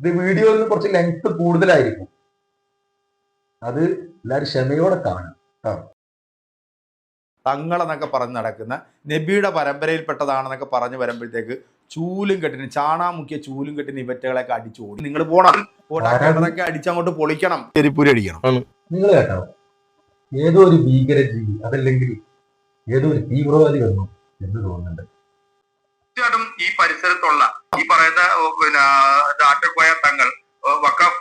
ഇത് വീഡിയോയിൽ കുറച്ച് ലെങ്ത് കൂടുതലായിരിക്കും. അത് എല്ലാവരും ക്ഷമയോടെ കാണും തങ്ങളെന്നൊക്കെ പറഞ്ഞ് നടക്കുന്ന നബിയുടെ പരമ്പരയിൽപ്പെട്ടതാണെന്നൊക്കെ പറഞ്ഞു വരുമ്പോഴത്തേക്ക് ചൂലും കെട്ടിന് ചാണാ മുക്കിയ ചൂലും കെട്ടിന് ഇവറ്റകളൊക്കെ അടിച്ചു ഓടി. നിങ്ങൾ പോണം. അടിച്ച് അടിച്ചങ്ങോട്ട് പൊളിക്കണം. ചെരിപ്പൂരി അടിക്കണം. നിങ്ങൾ കേട്ടോ. ഏതോ ഒരു ഭീകര ജീവി അതല്ലെങ്കിൽ ഏതോ ഒരു തീവ്രവാദി വന്നു എന്ന് തോന്നുന്നുണ്ട്. തീർച്ചയായിട്ടും ഈ പരിസരത്തുള്ള ഈ പറയുന്ന പിന്നെ ആറ്റക്കോയ തങ്ങൾ വക്കഫ്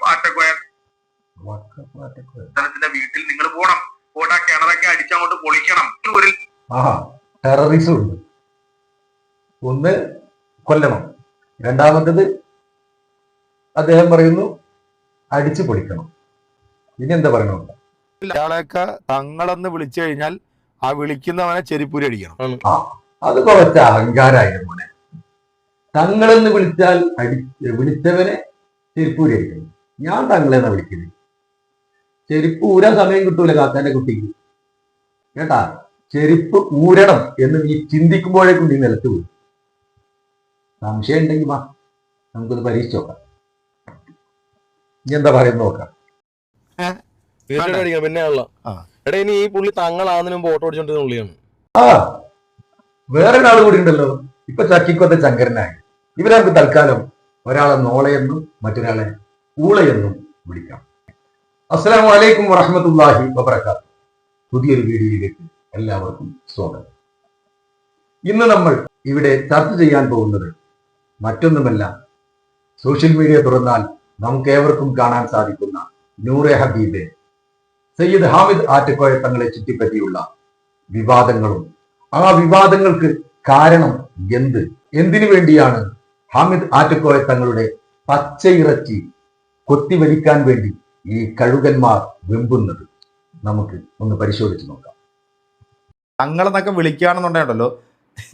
വഖഫ് ആറ്റക്കോയ. തലത്തിന്റെ വീട്ടിൽ നിങ്ങൾ പോണം. പോട്ടാ ആ കിണറൊക്കെ അടിച്ചങ്ങോട്ട് പൊളിക്കണം. ടെററിസം ഉണ്ട്. ഒന്ന് കൊല്ലണം. രണ്ടാമത്തത് അദ്ദേഹം പറയുന്നു അടിച്ചു പൊളിക്കണം. ഇനി എന്താ പറയണത്? ഇയാളെയൊക്കെ തങ്ങളെന്ന് വിളിച്ചു കഴിഞ്ഞാൽ ആ വിളിക്കുന്നവനെ ചെരിപ്പൂരി അടിക്കണം. അത് കുറച്ച് അഹങ്കാരായിരുന്നു മോനെ. തങ്ങളെന്ന് വിളിച്ചാൽ അടി വിളിച്ചവനെ ചെരുപ്പൂരായിരിക്കണം ഞാൻ തങ്ങളെന്നാ വിളിക്കുന്നത് ചെരുപ്പ് ഊരാൻ സമയം കിട്ടൂല കാക്കാന്റെ കുട്ടിക്ക്. കേട്ടാ? ചെരുപ്പ് ഊരണം എന്ന് നീ ചിന്തിക്കുമ്പോഴേക്കും നീ നിലത്ത് പോയി സംശയം ഉണ്ടെങ്കിൽ വാ നമുക്കത് പരീക്ഷിച്ച് നോക്കാം. ഇനി എന്താ പറയുന്നത് നോക്കാം. തീർച്ചയായിട്ടും പിന്നെ. എടാ ഇനി ഈ പുള്ളി തങ്ങളാകുന്നതിന് മുമ്പ് ഓട്ടോ ഓടിച്ചോണ്ടിരുന്ന പുള്ളിയാണ്. ആ വേറെ ഒരാൾ കൂടി ഉണ്ടല്ലോ. ഇപ്പൊ ചക്കിക്കൊത്ത ശങ്കരനായി. ഇവരെ നമുക്ക് തൽക്കാലം ഒരാളെ നോളയെന്നും മറ്റൊരാളെ ഊളയെന്നും വിളിക്കാം. അസ്സാം വലൈക്കും വറഹമത്തല്ലാഹി വബർക്കാത്തു പുതിയൊരു വീഡിയോയിലേക്ക് എല്ലാവർക്കും സ്വാഗതം. ഇന്ന് നമ്മൾ ഇവിടെ ചർച്ച ചെയ്യാൻ പോകുന്നത് മറ്റൊന്നുമല്ല സോഷ്യൽ മീഡിയ തുറന്നാൽ നമുക്ക് ഏവർക്കും കാണാൻ സാധിക്കുന്ന നൂറെ ഹബീബെ സയ്യിദ് ഹാമിദ് ആറ്റക്കോയ തങ്ങളെ ചുറ്റിപ്പറ്റിയുള്ള വിവാദങ്ങളും ആ വിവാദങ്ങൾക്ക് കാരണം എന്ത്? എന്തിനു വേണ്ടിയാണ് ഹാമിദ് ആറ്റക്കോയ തങ്ങളുടെ പച്ചയിറച്ചി കൊത്തിവലിക്കാൻ വേണ്ടി ഈ കഴുകന്മാർ വെമ്പുന്നത്. നമുക്ക് ഒന്ന് പരിശോധിച്ച് നോക്കാം. തങ്ങളെന്നൊക്കെ വിളിക്കുകയാണെന്നുണ്ടെങ്കിലോ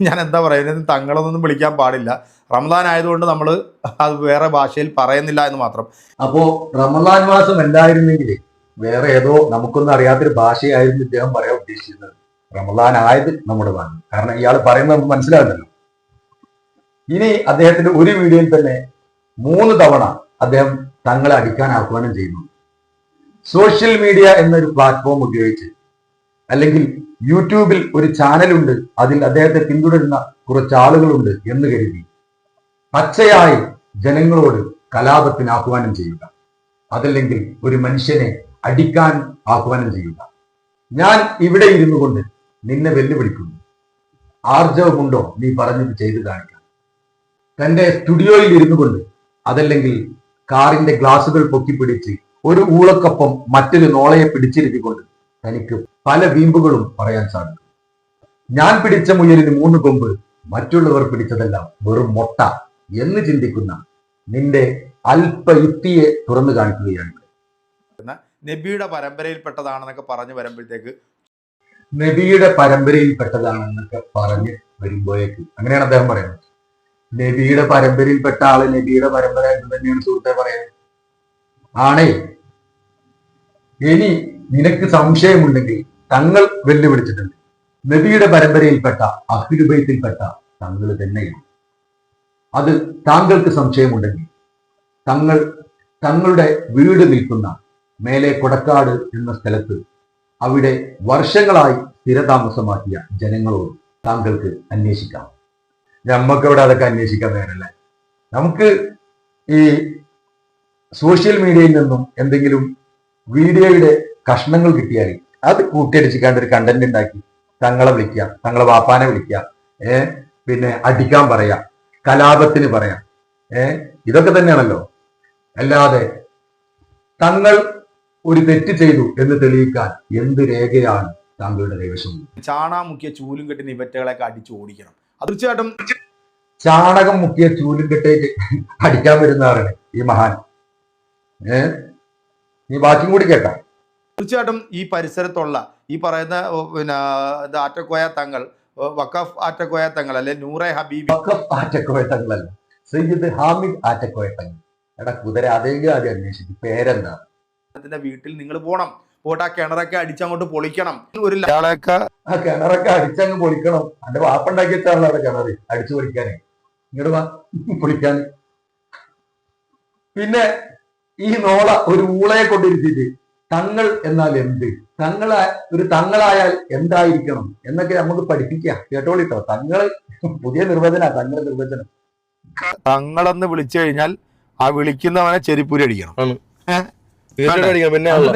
ഞാൻ എന്താ പറയുന്നത് തങ്ങളെന്നൊന്നും വിളിക്കാൻ പാടില്ല. റമദാൻ ആയതുകൊണ്ട് നമ്മൾ അത് വേറെ ഭാഷയിൽ പറയുന്നില്ല എന്ന് മാത്രം. അപ്പോ റമദാൻ മാസം അല്ലായിരുന്നെങ്കിൽ വേറെ ഏതോ നമുക്കൊന്നും അറിയാത്തൊരു ഭാഷയായിരുന്നു ഇദ്ദേഹം പറയാൻ ഉദ്ദേശിച്ചിരുന്നത്. റമദാൻ ആയത് നമ്മുടെ ഭാഗം കാരണം ഇയാൾ പറയുന്നത് നമുക്ക് മനസ്സിലാകുന്നല്ലോ. ഇനി അദ്ദേഹത്തിന്റെ ഒരു വീഡിയോയിൽ തന്നെ മൂന്ന് തവണ അദ്ദേഹം തങ്ങളെ അടിക്കാൻ ആഹ്വാനം ചെയ്യുന്നു. സോഷ്യൽ മീഡിയ എന്നൊരു പ്ലാറ്റ്ഫോം ഉപയോഗിച്ച് അല്ലെങ്കിൽ യൂട്യൂബിൽ ഒരു ചാനലുണ്ട് അതിൽ അദ്ദേഹത്തെ പിന്തുടരുന്ന കുറച്ച് ആളുകളുണ്ട് എന്ന് കരുതി. പച്ചയായി ജനങ്ങളോട് കലാപത്തിന് ആഹ്വാനം ചെയ്യുക. അതല്ലെങ്കിൽ ഒരു മനുഷ്യനെ അടിക്കാൻ ആഹ്വാനം ചെയ്യുക. ഞാൻ ഇവിടെ ഇരുന്നു കൊണ്ട് നിന്നെ വെല്ലുവിളിക്കുന്നു. ആർജവമുണ്ടോ നീ പറഞ്ഞത് ചെയ്തു കാണിക്കാം തന്റെ സ്റ്റുഡിയോയിൽ ഇരുന്നു കൊണ്ട് അതല്ലെങ്കിൽ കാറിന്റെ ഗ്ലാസുകൾ പൊക്കിപ്പിടിച്ച് ഒരു ഊളക്കൊപ്പം മറ്റൊരു നോളയെ പിടിച്ചിരുത്തിക്കൊണ്ട് തനിക്ക് പല വീമ്പുകളും പറയാൻ സാധിക്കും. ഞാൻ പിടിച്ച മുയലിന് മൂന്ന് കൊമ്പ് മറ്റുള്ളവർ പിടിച്ചതെല്ലാം വെറും മൊട്ട എന്ന് ചിന്തിക്കുന്ന നിന്റെ അല്പയുക്തിയെ തുറന്നു കാണിക്കുകയാണ്. നബിയുടെ പരമ്പരയിൽപ്പെട്ടതാണെന്നൊക്കെ പറഞ്ഞു വരുമ്പോഴത്തേക്ക് നബിയുടെ പരമ്പരയിൽപ്പെട്ടതാണെന്നൊക്കെ പറഞ്ഞ് വരുമ്പോഴേക്ക് അങ്ങനെയാണ് അദ്ദേഹം പറയുന്നത്. നബിയുടെ പരമ്പരയിൽപ്പെട്ട ആൾ നബിയുടെ പരമ്പര എന്ന് തന്നെയാണ് സുഹൃത്തെ പറയുന്നത്. ആണേ. ഇനി നിനക്ക് സംശയമുണ്ടെങ്കിൽ തങ്ങൾ വെല്ലുവിളിച്ചിട്ടുണ്ട്. നബിയുടെ പരമ്പരയിൽപ്പെട്ട അഹിരുബൈത്തിൽപ്പെട്ട തങ്ങൾ തന്നെയാണ്. അത് താങ്കൾക്ക് സംശയമുണ്ടെങ്കിൽ തങ്ങൾ തങ്ങളുടെ വീട് നിൽക്കുന്ന മേലെ കൊടക്കാട് എന്ന സ്ഥലത്ത് അവിടെ വർഷങ്ങളായി സ്ഥിരതാമസമാക്കിയ ജനങ്ങളോട് താങ്കൾക്ക് അന്വേഷിക്കാം. നമ്മക്ക് ഇവിടെ അതൊക്കെ അന്വേഷിക്കാൻ നേരല്ല? നമുക്ക് ഈ സോഷ്യൽ മീഡിയയിൽ നിന്നും എന്തെങ്കിലും വീഡിയോയുടെ കഷ്ണങ്ങൾ കിട്ടിയാൽ അത് കൂട്ടിയടിച്ചിക്കാണ്ട് ഒരു കണ്ടന്റ് ഉണ്ടാക്കി തങ്ങളെ വിളിക്കുക തങ്ങളെ വാപ്പാനെ വിളിക്കുക ഏ? പിന്നെ അടിക്കാൻ പറയാം കലാപത്തിന് പറയാം ഏ? ഇതൊക്കെ തന്നെയാണല്ലോ. അല്ലാതെ തങ്ങൾ ഒരു തെറ്റ് ചെയ്തു എന്ന് തെളിയിക്കാൻ എന്ത് രേഖയാണ് താങ്കളുടെ കൈവശം? ചാണാ മുക്കിയ ചൂലും കെട്ടി നിവറ്റകളൊക്കെ അടിച്ചു ഓടിക്കണം. തീർച്ചയായിട്ടും ചാണകം മുക്കിയ ചൂലും കെട്ടേക്ക് അടിക്കാൻ വരുന്നതാണ് ഈ മഹാൻ. ഏ? നീ ബാക്കിയും കൂടി കേട്ട തീർച്ചയായിട്ടും ഈ പരിസരത്തുള്ള ഈ പറയുന്ന പിന്നെ ആറ്റക്കോയ തങ്ങൾ വഖഫ് ആറ്റക്കോയ തങ്ങൾ അല്ലെ നൂറെ ഹബീബി. വഖഫ് ആറ്റക്കോയ തങ്ങളല്ല. സയ്യിദ് ഹാമിദ് ആറ്റക്കോയ തങ്ങൾ. എടാ കുതിര അതേ ആദ്യം അന്വേഷിക്കും. പേരെന്താ? അതിന്റെ വീട്ടിൽ നിങ്ങൾ പോണം. പോയിട്ട് ആ കിണറൊക്കെ അടിച്ചങ്ങോട്ട് പൊളിക്കണം. ഒരു ഇയാളെയൊക്കെ ആ കിണറൊക്കെ അടിച്ചങ്ങ് പൊളിക്കണം. അന്റെ വാപ്പുണ്ടാക്കിയിട്ടാണല്ലോ അവിടെ കിണറ് അടിച്ചു പൊളിക്കാനേ. ഇങ്ങോട്ട് വാ പൊളിക്കാൻ. പിന്നെ ഈ നോള ഒരു ഊളയെ കൊണ്ടിരുത്തിയിട്ട് തങ്ങൾ എന്നാൽ എന്ത്? തങ്ങള ഒരു തങ്ങളായാൽ എന്തായിരിക്കണം? എന്നൊക്കെ നമുക്ക് പഠിപ്പിക്കാം കേട്ടോളിട്ടോ തങ്ങൾ പുതിയ നിർവചന തങ്ങളുടെ നിർവചനം. തങ്ങളെന്ന് വിളിച്ചു കഴിഞ്ഞാൽ ആ വിളിക്കുന്നവനെ ചെരിപ്പൂരി അടിക്കണം. പിന്നെ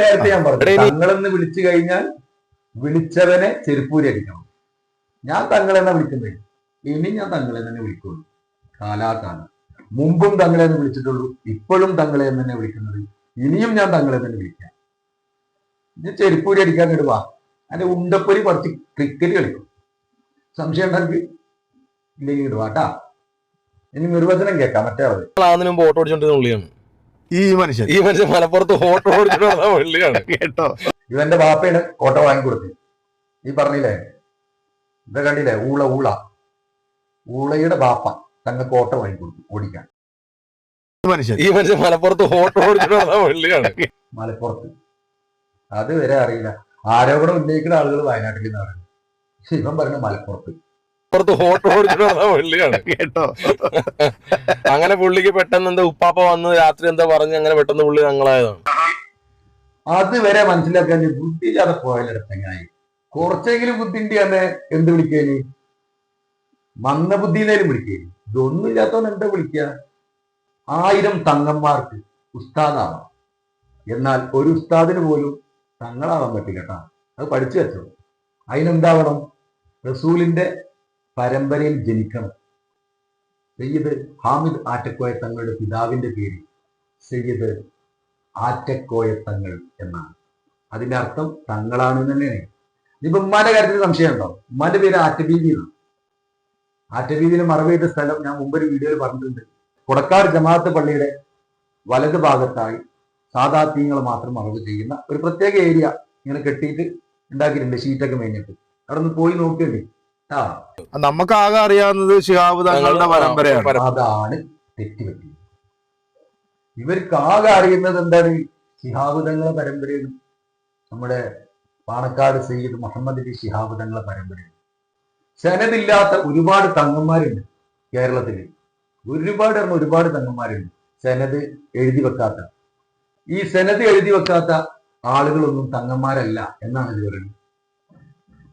നേരത്തെ ഞാൻ പറഞ്ഞു. തങ്ങളെന്ന് വിളിച്ചു കഴിഞ്ഞാൽ വിളിച്ചവനെ ചെരുപ്പൂരി അടിക്കണം. ഞാൻ തങ്ങളെന്നാ വിളിക്കുന്നേ ഇനി ഞാൻ തങ്ങളെ തന്നെ വിളിക്കുള്ളൂ. കാലാകാലം. മുമ്പും തങ്ങളെ എന്ന് വിളിച്ചിട്ടുള്ളൂ. ഇപ്പോഴും തങ്ങളെ തന്നെ വിളിക്കുന്നത്. ഇനിയും ഞാൻ തങ്ങളെ തന്നെ വിളിക്കാം. ഞാൻ ചെരുപ്പൂരി അടിക്കാൻ ഇടുവാ അതിന്റെ ഉണ്ടപ്പൊരി കുറച്ച് ക്രിക്കറ്റ് കളിക്കും. സംശയം ഉണ്ടെങ്കിൽ ഇല്ലെങ്കിൽ ഇടുവാട്ടാ ഇനി നിർവചനം കേൾക്കാം. മറ്റേ ആളത് ഓട്ടോ പുള്ളിയാണ് ഈ മനുഷ്യൻ. ഈ മനുഷ്യൻ മലപ്പുറത്ത് ഓട്ടോ നടന്ന പുള്ളിയാണ്. കേട്ടോ. ഇവന്റെ ബാപ്പയാണ് ഓട്ടോ വാങ്ങിക്കൊടുത്തി ഈ പറഞ്ഞില്ലേ? ഇത് കണ്ടില്ലേ? ഊള ഊള. ഊളയുടെ ബാപ്പ തങ്ങൾക്ക് ഓട്ടോ വാങ്ങിക്കൊടുത്തു ഓടിക്കാൻ. ഈ മനുഷ്യൻ. ഈ മനുഷ്യൻ മലപ്പുറത്ത് ഓട്ടോ നടന്ന പുള്ളിയാണ്. മലപ്പുറത്ത്. അത് വരെ അറിയില്ല. ആരോപണം ഉന്നയിക്കുന്ന ആളുകൾ വയനാട്ടിൽ നിന്നാണ്. പറയുന്നത് പക്ഷെ ഇവൻ പറഞ്ഞു മലപ്പുറത്ത്. പുറത്ത് ഓട്ടോ ഓടിച്ചിട്ട് നടന്ന പുള്ളിയാണ്. കേട്ടോ. അങ്ങനെ പുള്ളിക്ക് പെട്ടെന്ന് എന്താ ഉപ്പാപ്പ വന്ന് രാത്രി എന്താ പറഞ്ഞ് അങ്ങനെ പെട്ടെന്ന് പുള്ളി ഞങ്ങളായതാണ്. അത് വരെ മനസ്സിലാക്കാൻ ബുദ്ധിയില്ലാതെ പോയാലെടുത്തെങ്ങായി കുറച്ചെങ്കിലും ബുദ്ധിന്റെ തന്നെ എന്ത് വിളിക്കേനി? നേരം വിളിക്കേനി. ഇതൊന്നും ഇല്ലാത്തവൻ എന്താ വിളിക്കുക ആയിരം തങ്ങന്മാർക്ക് ഉസ്താദാവാം. എന്നാൽ ഒരു ഉസ്താദിന് പോലും തങ്ങളാവാൻ പറ്റില്ല കേട്ടോ. അത് പഠിച്ചു വെച്ചോ. അതിനെന്താവണം? റസൂലിന്റെ പരമ്പരയിൽ ജനിക്കണം. സയ്യിദ് ഹാമിദ് ആറ്റക്കോയ തങ്ങളുടെ പിതാവിന്റെ പേര് സയ്യിദ് ആറ്റക്കോയ തങ്ങൾ എന്നാണ്. അതിന്റെ അർത്ഥം തങ്ങളാണ് തന്നെയാണ് ഇപ്പൊ ഉമ്മാന്റെ കാര്യത്തിൽ സംശയമുണ്ടോ ഉമ്മാന്റെ പേര് ആറ്റബീവി എന്നാണ് ആറ്റബീവിന് മറവ് ചെയ്ത സ്ഥലം ഞാൻ മുമ്പൊരു വീഡിയോയിൽ പറഞ്ഞിട്ടുണ്ട്. കൊടക്കാട് ജമാഅത്ത് പള്ളിയുടെ വലത് ഭാഗത്തായി സാധാത്യങ്ങൾ മാത്രം മറവ് ചെയ്യുന്ന ഒരു പ്രത്യേക ഏരിയ ഇങ്ങനെ കെട്ടിയിട്ട് ഉണ്ടാക്കിയിട്ടുണ്ട് ഷീറ്റൊക്കെ മേഞ്ഞിട്ട്. അവിടെ ഒന്ന് പോയി നോക്കിയുണ്ട്. നമുക്ക് ആകെ അറിയാവുന്നത് ശിഹാബ് തങ്ങളുടെ പരമ്പരയാണ്. അതാണ് തെറ്റുപറ്റി. ഇവർക്ക് ആകെ അറിയുന്നത് എന്താണ്? ശിഹാബ് തങ്ങളുടെ പരമ്പരയാണ്. നമ്മുടെ പാണക്കാട് സയ്യിദ് മുഹമ്മദ് അലി ശിഹാബ് തങ്ങളുടെ പരമ്പരയാണ്. സെനദില്ലാത്ത ഒരുപാട് തങ്ങന്മാരുണ്ട് കേരളത്തിൽ ഒരുപാട് പറഞ്ഞ ഒരുപാട് തങ്ങന്മാരുണ്ട്. സെനത് എഴുതി വെക്കാത്ത. ഈ സെനത് എഴുതി വെക്കാത്ത ആളുകളൊന്നും തങ്ങന്മാരല്ല എന്നാണ് ഇത് പറയുന്നത്.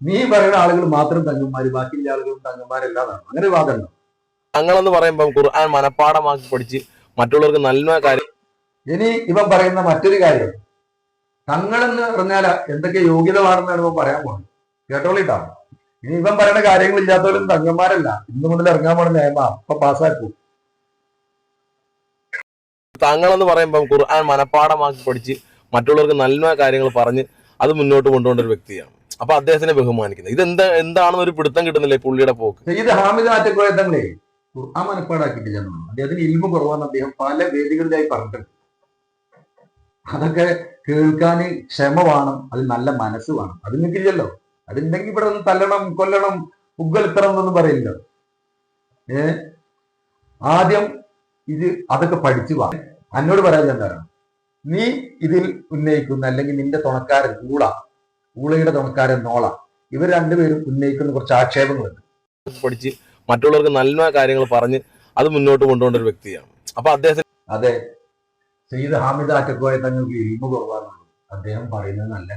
നീ പറയുന്ന ആളുകൾ മാത്രം തങ്ങന്മാര് ബാക്കിയുള്ള ആളുകളും തങ്ങന്മാരല്ല അങ്ങനെ വാദമുണ്ടോ. തങ്ങളെന്ന് പറയുമ്പോൾ ഖുർആൻ മനപ്പാടമാക്കി പഠിച്ച് മറ്റുള്ളവർക്ക് നല്ല കാര്യം ഇനി ഇവൻ പറയുന്ന മറ്റൊരു കാര്യം. തങ്ങളെന്ന് പറഞ്ഞാൽ എന്തൊക്കെ യോഗ്യത വേണമെന്നാണ് ഇവൻ പറയാൻ പോകുന്നത്. കേട്ടോളിട്ടാ? ഇനി ഇവൻ പറയുന്ന കാര്യങ്ങൾ ഇല്ലാത്തവരും തങ്ങന്മാരല്ല. ഇന്ന് മുതൽ ഇറങ്ങാൻ പോണ നിയമ അപ്പൊ പാസ്സാക്കൂ തങ്ങളെന്ന് പറയുമ്പോൾ ഖുർആൻ മനപ്പാടമാക്കി പഠിച്ച് മറ്റുള്ളവർക്ക് നല്ല കാര്യങ്ങൾ പറഞ്ഞ് അത് മുന്നോട്ട് കൊണ്ടുപോകേണ്ട ഒരു വ്യക്തിയാണ്. അപ്പൊ അദ്ദേഹത്തിനെ ബഹുമാനിക്കുന്നത് ഇതെന്താ എന്താണെന്ന് ഒരു പിടുത്തം കിട്ടുന്നില്ല പുള്ളിയുടെ പോക്ക്? ഇത് ഹാമിദ് ആറ്റക്കോയ തങ്ങളെ ഖുർആൻ മനപ്പാടാക്കിയിട്ടില്ല അദ്ദേഹത്തിന് ഇൽമ കുറവാന്ന് അദ്ദേഹം പല വേദികളിലായി പറഞ്ഞിട്ടുണ്ട്. അതൊക്കെ കേൾക്കാൻ ക്ഷമ വേണം അത് നല്ല മനസ്സ് വേണം. അത് നിൽക്കില്ലല്ലോ അതുണ്ടെങ്കിൽ ഇവിടെ ഒന്ന് തല്ലണം കൊല്ലണം ഉഗ്ഗലിത്തണം എന്നൊന്നും പറയില്ലല്ലോ. ഏ? ആദ്യം ഇത് അതൊക്കെ പഠിച്ചു വാ. എന്നോട് പറയാൻ എന്താണ് നീ ഇതിൽ ഉന്നയിക്കുന്ന അല്ലെങ്കിൽ നിന്റെ തുണക്കാരൻ ഊള ഊളയുടെ തുണക്കാരൻ നോള. ഇവർ രണ്ടുപേരും ഉന്നയിക്കുന്ന കുറച്ച് ആക്ഷേപങ്ങളുണ്ട്. പഠിച്ച് മറ്റുള്ളവർക്ക് നല്ല കാര്യങ്ങൾ പറഞ്ഞ് അത് മുന്നോട്ട് കൊണ്ടുപോകുന്ന ഒരു വ്യക്തിയാണ്. അപ്പൊ അദ്ദേഹത്തിന് അതെ. സയ്യിദ് ഹാമിദ് ആറ്റക്കോയെ തങ്ങൾക്ക് ഇരുമ്പ് കുറവാണുള്ളൂ അദ്ദേഹം പറയുന്നത് നല്ല